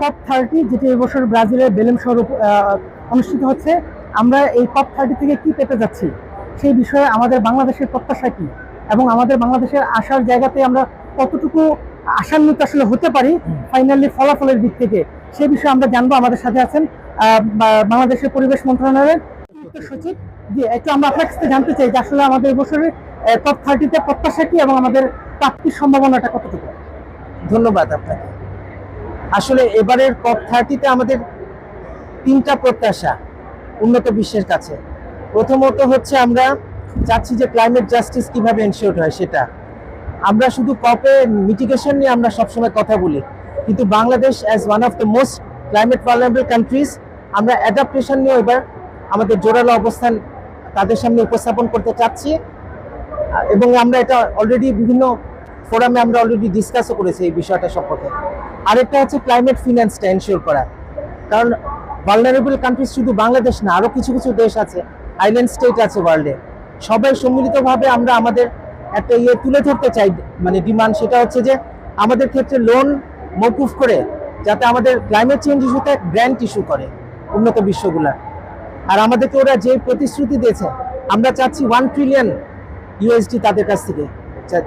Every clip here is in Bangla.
কপ থার্টি যেটি এবছর ব্রাজিলের বেলেম শহর অনুষ্ঠিত হচ্ছে, আমরা এই কপ থার্টি থেকে কি পেতে যাচ্ছি? সেই বিষয়ে আমাদের বাংলাদেশের প্রত্যাশা কি? এবং আমাদের বাংলাদেশের আসার জায়গাতে আমরা কতটুকু আশান্বিত আসলে হতে পারি ফাইনালি ফলাফলের দিক থেকে? সে বিষয়ে আমরা জানব। আমাদের সাথে আছেন বাংলাদেশের পরিবেশ মন্ত্রণালয়ের সচিব। জি, একটু আমরা আপনার কাছে জানতে চাই যে আসলে আমাদের এবছরের টপ থার্টিতে প্রত্যাশা কি এবং আমাদের প্রাপ্তির সম্ভাবনাটা কতটুকু? ধন্যবাদ আপনাকে। আসলে এবারের কপ থার্টিতে আমাদের তিনটা প্রত্যাশা উন্নত বিশ্বের কাছে। প্রথমত হচ্ছে আমরা চাচ্ছি যে ক্লাইমেট জাস্টিস কীভাবে এনশিওর হয় সেটা। আমরা শুধু কপে মিটিগেশন নিয়ে আমরা সবসময় কথা বলি, কিন্তু Bangladesh as one of the most climate vulnerable countries আমরা অ্যাডাপ্টেশন নিয়ে এবার আমাদের জোরালো অবস্থান তাদের সামনে উপস্থাপন করতে চাচ্ছি। এবং আমরা এটা অলরেডি বিভিন্ন ফোরামে আমরা অলরেডি ডিসকাসও করেছি এই বিষয়টা সম্পর্কে। আরেকটা হচ্ছে ক্লাইমেট ফিনান্সটা এনশিওর করা। কারণ ভালনারেবল কান্ট্রিজ শুধু বাংলাদেশ না আরও কিছু কিছু দেশ আছে আইল্যান্ড স্টেট আছে ওয়ার্ল্ডে সবাই সম্মিলিতভাবে আমরা আমাদের একটা ইয়ে তুলে ধরতে চাই মানে ডিমান্ড সেটা হচ্ছে যে আমাদের ক্ষেত্রে লোন মকুফ করে যাতে আমাদের ক্লাইমেট চেঞ্জ ইস্যুতে গ্র্যান্ট ইস্যু করে উন্নত বিশ্বগুলা। আর আমাদেরকে ওরা যে প্রতিশ্রুতি দিয়েছে, আমরা চাচ্ছি ওয়ান ট্রিলিয়ন ইউএসডি তাদের কাছ থেকে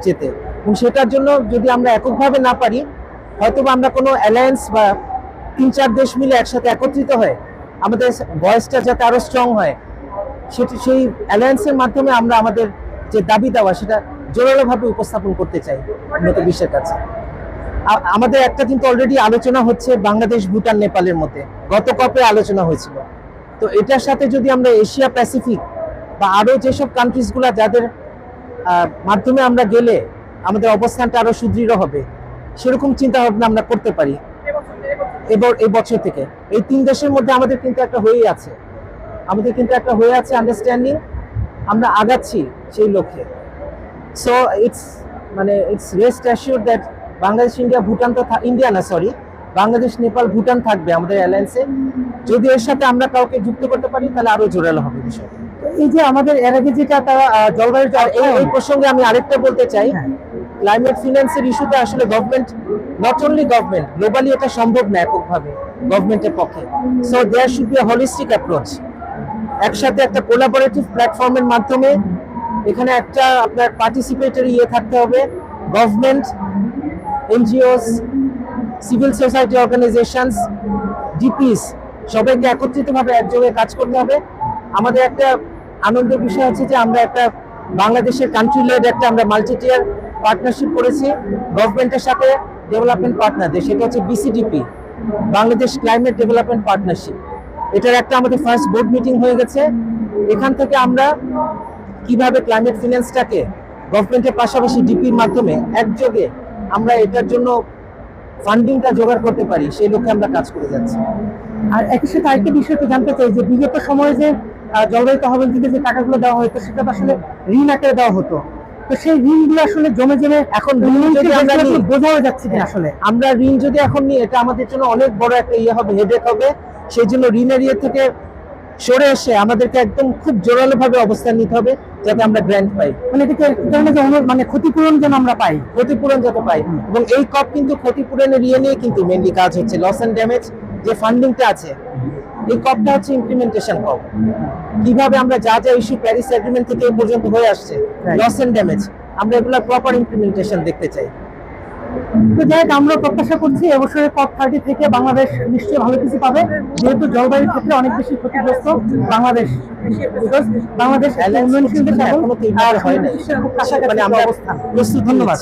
চেতে। এবং সেটার জন্য যদি আমরা এককভাবে না পারি হয়তো আমরা কোনো অ্যালায়েন্স বা তিন চার দেশ মিলে একসাথে একত্রিত হয় আমাদের ভয়েসটা যাতে আরও স্ট্রং হয়, সেটি, সেই অ্যালায়েন্সের মাধ্যমে আমরা আমাদের যে দাবি দেওয়া সেটা জোরালোভাবে উপস্থাপন করতে চাই উন্নত বিশ্বের কাছে। আমাদের একটা কিন্তু অলরেডি আলোচনা হচ্ছে বাংলাদেশ, ভুটান, নেপালের মধ্যে। গত কপে আলোচনা হয়েছিল। তো এটার সাথে যদি আমরা এশিয়া প্যাসিফিক বা আরও যেসব কান্ট্রিজগুলো যাদের মাধ্যমে আমরা গেলে আমাদের অবস্থানটা আরও সুদৃঢ় হবে সেরকম চিন্তা ভাবনা আমরা করতে পারি। এবার এই বছর থেকে। এই তিন দেশের মধ্যে আমাদের কিন্তু একটা হয়েই আছে। আমাদের কিন্তু একটা হয়ে আছে আন্ডারস্ট্যান্ডিং আমরা আগাচ্ছি সেই লক্ষ্যে। সো ইটস মানে it's rest assure that Bangladesh India Bhutan তো ইন্ডিয়া না সরি বাংলাদেশ নেপাল ভুটান থাকবে আমাদের অ্যালায়েন্সে যদি এর সাথে আমরা কাউকে যুক্ত করতে পারি তাহলে আরও জোরালো হবে বিষয়টা। এই যে আমাদের এর আগে যেটা তারা জলবায়ু এই এই প্রসঙ্গে আমি আরেকটা বলতে চাই। হ্যাঁ। ক্লাইমেট ফিনান্সের ইস্যুতে আসলে government not only government globally এটা সম্ভব না এককভাবে গভর্নমেন্টের পক্ষে। So there should be a holistic approach একসাথে একটা কোলাবোরেটিভ প্ল্যাটফর্মের মাধ্যমে এখানে একটা আপনার পার্টিসিপেটরি ইয়ে থাকতে হবে। Government NGOs civil society organisations DPs সবাইকে একত্রিতভাবে একযোগে কাজ করতে হবে। আমাদের একটা আনন্দের বিষয় আছে যে আমরা একটা বাংলাদেশের কান্ট্রি লেড একটা আমরা মাল্টিটিয়ার পার্টনারশিপ করেছি গভর্নমেন্টের সাথে ডেভেলপমেন্ট পার্টনারদের সেটা হচ্ছে BCDP Bangladesh climate development partnership এটার একটা আমাদের ফার্স্ট বোর্ড মিটিং হয়ে গেছে। এখান থেকে আমরা কীভাবে ক্লাইমেট ফিনান্সটাকে গভর্নমেন্টের পাশাপাশি ডিপির মাধ্যমে একযোগে আমরা এটার জন্য ফান্ডিংটা জোগাড় করতে পারি, সেই লক্ষ্যে আমরা কাজ করে যাচ্ছি। আর একই সাথে আরেকটা বিষয় একটু জানতে চাই, যে বিগত সময়ে যে জলবায়ু তহবিল থেকে যে টাকাগুলো দেওয়া হতো সেটা তো আসলে ঋণ আকারে দেওয়া হতো। তো সেই ঋণগুলো আসলে জমে জমে এখন ঋণ যদি আমরা নিই, বোঝা যাচ্ছে কিনা আসলে? আমরা ঋণ যদি এখন নিই এটা আমাদের জন্য অনেক বড় একটা ইয়ে হবে হেডেক হবে। সেই জন্য ঋণের ইয়ে থেকে সরে এসে আমাদেরকে একদম খুব জোরালো ভাবে অবস্থান নিতে হবে যাতে আমরা গ্র্যান্ট পাই। মানে এটাকে মানে ক্ষতিপূরণ যেন আমরা পাই? ক্ষতিপূরণ যাতে পাই। এবং এই কপ কিন্তু ক্ষতিপূরণের ইয়ে নিয়ে কিন্তু মেনলি কাজ হচ্ছে লস এন্ড ড্যামেজ যে ফান্ডিংটা আছে এই কপটা হচ্ছে ইমপ্লিমেন্টেশন কপ। কীভাবে আমরা যা যা ইস্যু প্যারিস এগ্রিমেন্ট থেকে এই পর্যন্ত হয়ে আসছে লস এন্ড ড্যামেজ আমরা এগুলো প্রপার ইমপ্লিমেন্টেশন দেখতে চাই। তো যাই হোক, আমরা প্রত্যাশা করছি এবছরের কপ থার্টি থেকে বাংলাদেশ নিশ্চয়ই ভালো কিছু পাবে। যেহেতু জলবায়ুর ক্ষেত্রে অনেক বেশি ক্ষতিগ্রস্ত বাংলাদেশ বাংলাদেশ উন্নয়নশীল দেশ না, এখন, এখনও আর হয় কাছাকাছি মানে আমরা অবস্থান। প্রস্তুত ধন্যবাদ।